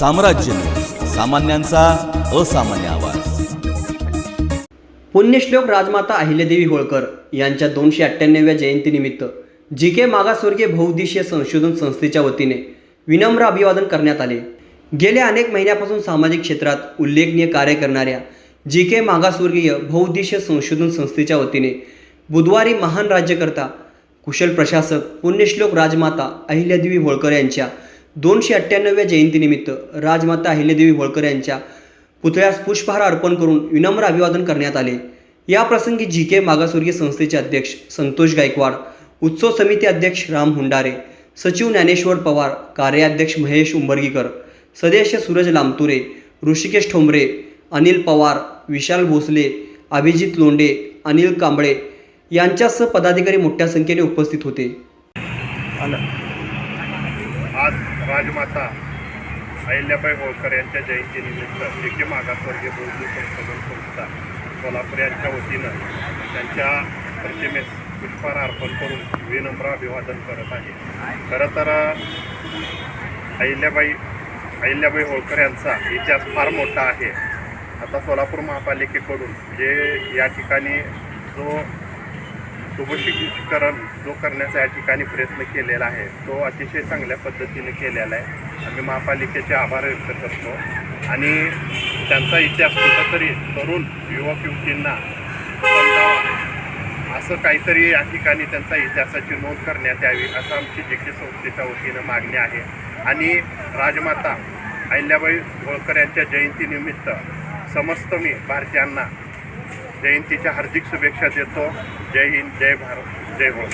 साम्राज्य. सामान्यांचा असामान्य आवाज. पुण्यश्लोक राजमाता अहिल्यादेवी होळकर यांच्या दोनशे अठ्ठ्याण्णव्या जयंतीनिमित्त जी के मागासवर्गीय बहुउद्देशीय संशोधन संस्थेच्या वतीने विनम्र अभिवादन करण्यात आले. गेल्या अनेक महिन्यापासून सामाजिक क्षेत्रात उल्लेखनीय कार्य करणाऱ्या जी के मागासवर्गीय बहुउद्देशीय संशोधन संस्थेच्या वतीने बुधवारी महान राज्यकर्ता कुशल प्रशासक पुण्यश्लोक राजमाता अहिल्यादेवी होळकर यांच्या दोनशे अठ्ठ्याण्णव्या जयंतीनिमित्त राजमाता अहिल्यादेवी होळकर यांच्या पुतळ्यास पुष्पहार अर्पण करून विनम्र अभिवादन करण्यात आले. या प्रसंगी जी के मागासवर्गीय संस्थेचे अध्यक्ष संतोष गायकवाड उत्सव समिती अध्यक्ष राम हुंडारे सचिव ज्ञानेश्वर पवार कार्याध्यक्ष महेश उंबरगीकर सदस्य सूरज लामतुरे ऋषिकेश ठोंबरे अनिल पवार विशाल भोसले अभिजित लोंडे अनिल कांबळे यांच्यासह पदाधिकारी मोठ्या संख्येने उपस्थित होते. आला राजमाता अहिल्याबाई होळकर यांच्या जयंतीनिमित्त जे मागासवर्गीय बौद्ध संशोधन संस्था सोलापूर यांच्या वतीनं त्यांच्या प्रतिमेस पुष्पहार अर्पण करून विनम्र अभिवादन करत आहे. खरं तर अहिल्याबाई अहिल्याबाई होळकर यांचा इतिहास फार मोठा आहे. आता सोलापूर महापालिकेकडून जे या ठिकाणी जो सुभशिकीकरण जो करण्याचा या ठिकाणी प्रयत्न केलेला आहे तो अतिशय चांगल्या पद्धतीने केलेला आहे. आम्ही महापालिकेचे आभार व्यक्त करतो. आणि त्यांचा इतिहास कुठंतरी तरुण युवक युवतींना असं काहीतरी या ठिकाणी त्यांचा इतिहासाची नोंद करण्यात यावी असं आमची जे संस्थेच्या वतीनं मागणी आहे. आणि राजमाता अहिल्याबाई होळकर यांच्या जयंतीनिमित्त समस्त मी भारतीयांना जयंतीच्या हार्दिक शुभेच्छा देतो. जय हिंद जय भारत जय हो